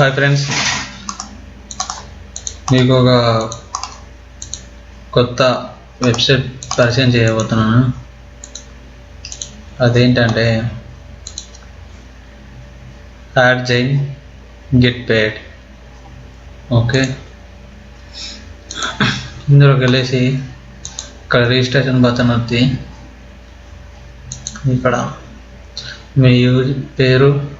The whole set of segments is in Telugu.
Hi friends. మీకు ఒక కొత్త వెబ్సైట్ పరిచయం చేయబోతున్నాను. అదేంటంటే ad join get paid. Okay. ఇందులోకి వెళ్ళేసి ఇక్కడ రిజిస్ట్రేషన్ బటన్ వద్ది. ఇక్కడ మీ యూజ్ పేరు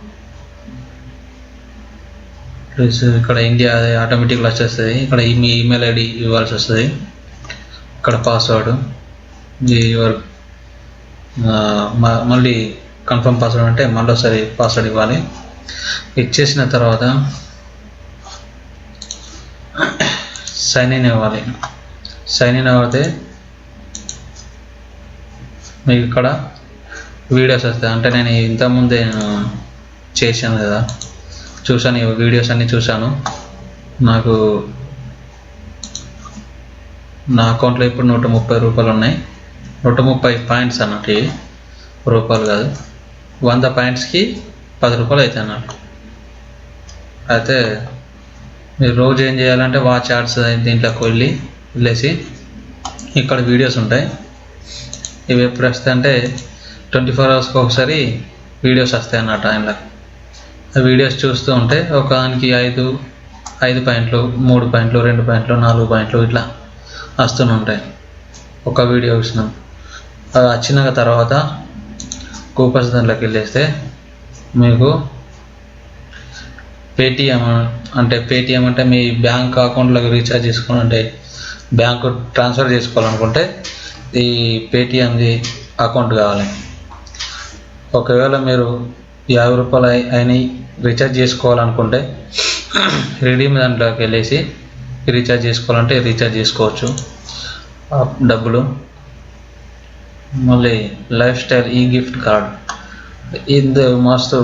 ప్లస్ uh, ఇక్కడ ఇండియా అదే ఆటోమేటిక్గా వచ్చేస్తుంది. ఇక్కడ మీ ఈమెయిల్ ఐడి ఇవ్వాల్సి వస్తుంది. ఇక్కడ పాస్వర్డ్ యువర్ మళ్ళీ కన్ఫర్మ్ పాస్వర్డ్ అంటే మళ్ళీ ఒకసారి పాస్వర్డ్ ఇవ్వాలి. ఇచ్చేసిన తర్వాత సైన్ ఇన్ ఇవ్వాలి. సైన్ ఇన్ అవ్వతే మీకు ఇక్కడ వీడియోస్ వస్తాయి. అంటే నేను ఇంతకుముందే నేను చేశాను కదా. చూశాను ఈ వీడియోస్ అన్నీ చూశాను. నాకు నా అకౌంట్లో ఇప్పుడు నూట ముప్పై రూపాయలు ఉన్నాయి. నూట ముప్పై పాయింట్స్ అన్నట్టు రూపాయలు కాదు. వంద పాయింట్స్కి పది రూపాయలు అవుతాయి అన్నట్టు. అయితే మీరు రోజు ఏం చేయాలంటే వాచ్ యాడ్స్ దీంట్లోకి వెళ్ళి వెళ్ళేసి ఇక్కడ వీడియోస్ ఉంటాయి. ఇవి ఎప్పుడు వస్తాయి అంటే ట్వంటీ ఫోర్ అవర్స్కి ఒకసారి వీడియోస్ వస్తాయి అన్నట్టు ఆయనలో వీడియోస్ చూస్తూ ఉంటే ఒక దానికి ఐదు ఐదు పాయింట్లు మూడు పాయింట్లు రెండు పాయింట్లు నాలుగు పాయింట్లు ఇట్లా వస్తూనే ఉంటాయి. ఒక వీడియో చూసినాం. అది వచ్చిన తర్వాత కూపర్స్ దాంట్లోకి వెళ్ళేస్తే మీకు పేటిఎం అంటే పేటిఎం అంటే మీ బ్యాంక్ అకౌంట్లోకి రీఛార్జ్ చేసుకోవాలంటే బ్యాంకు ట్రాన్స్ఫర్ చేసుకోవాలనుకుంటే ఈ పేటిఎంది అకౌంట్ కావాలి. ఒకవేళ మీరు యాభై రూపాయలు అయినాయి. రీఛార్జ్ చేసుకోవాలనుకుంటే రెడీమ్ దాంట్లోకి వెళ్ళేసి రీఛార్జ్ చేసుకోవాలంటే రీఛార్జ్ చేసుకోవచ్చు. ఆ డబ్బులు. మళ్ళీ లైఫ్ స్టైల్ ఈ గిఫ్ట్ కార్డ్. ఇది మస్తు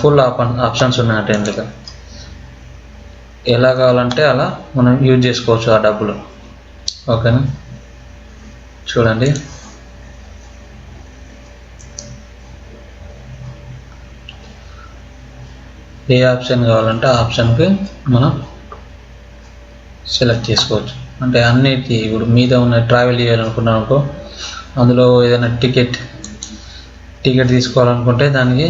ఫుల్ ఆప్షన్స్ ఉన్నాయంటే ఇందులో ఎలా కావాలంటే అలా మనం యూజ్ చేసుకోవచ్చు ఆ డబ్బులు. ఓకేనా? చూడండి. ఏ ఆప్షన్ కావాలంటే ఆ ఆప్షన్కి మనం సెలెక్ట్ చేసుకోవచ్చు. అంటే అన్నిటి ఇప్పుడు మీద ఉన్న ట్రావెల్ చేయాలనుకున్నాం అనుకో అందులో ఏదైనా టికెట్ టికెట్ తీసుకోవాలనుకుంటే దానికి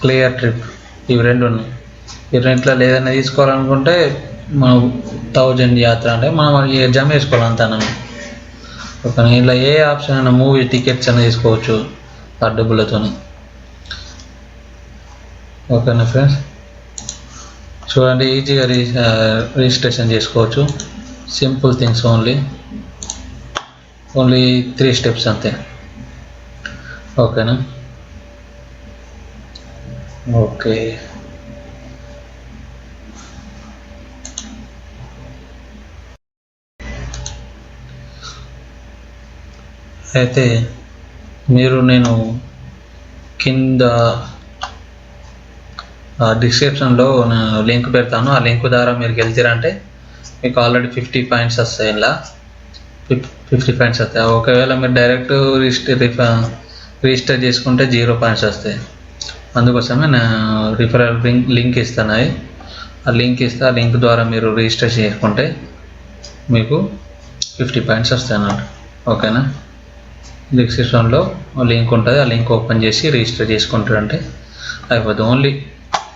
క్లియర్ ట్రిప్ ఇవి రెండు ఉన్నాయి. ఈ రెంట్లో ఏదైనా తీసుకోవాలనుకుంటే మనం థౌజండ్ యాత్ర అంటే మనం జమ చేసుకోవాలి అంతా ఒక ఇలా ఏ ఆప్షన్ అయినా మూవీ టికెట్స్ అయినా తీసుకోవచ్చు ఆ డబ్బులతోని. ఓకేనా ఫ్రెండ్స్? చూడండి ఈజీగా రి రిజిస్ట్రేషన్ చేసుకోవచ్చు. Simple things only only three steps అంతే. ఓకేనా? ఓకే. అయితే మీరు నేను కింద డిస్క్రిప్షన్లో నేను లింక్ పెడతాను. ఆ లింక్ ద్వారా మీరు వెళ్తారంటే మీకు ఆల్రెడీ ఫిఫ్టీ పాయింట్స్ వస్తాయి ఇలా ఫిఫ్టీ పాయింట్స్ వస్తాయి. ఒకవేళ మీరు డైరెక్ట్ రిజిస్టర్ రిజిస్టర్ చేసుకుంటే జీరో పాయింట్స్ వస్తాయి. అందుకోసమే నేను రిఫరల్ లింక్ లింక్ ఇస్తాను అది. ఆ లింక్ ఇస్తే ఆ లింక్ ద్వారా మీరు రిజిస్టర్ చేసుకుంటే మీకు ఫిఫ్టీ పాయింట్స్ వస్తాయి అన్నట్టు ఓకేనా? డిస్క్రిప్షన్లో లింక్ ఉంటుంది. ఆ లింక్ ఓపెన్ చేసి రిజిస్టర్ చేసుకుంటారంటే అయిపోతుంది ఓన్లీ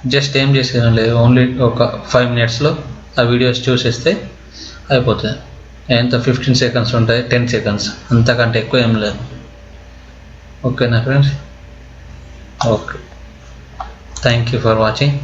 జస్ట్ ఏం చేసేది లేదు. ఓన్లీ ఒక ఫైవ్ మినిట్స్లో ఆ వీడియోస్ చూసేస్తే అయిపోతుంది ఎంత? ఫిఫ్టీన్ సెకండ్స్ ఉంటాయి టెన్ సెకండ్స్ అంతకంటే ఎక్కువ ఏం లేదు. ఓకేనా friends okay thank you for watching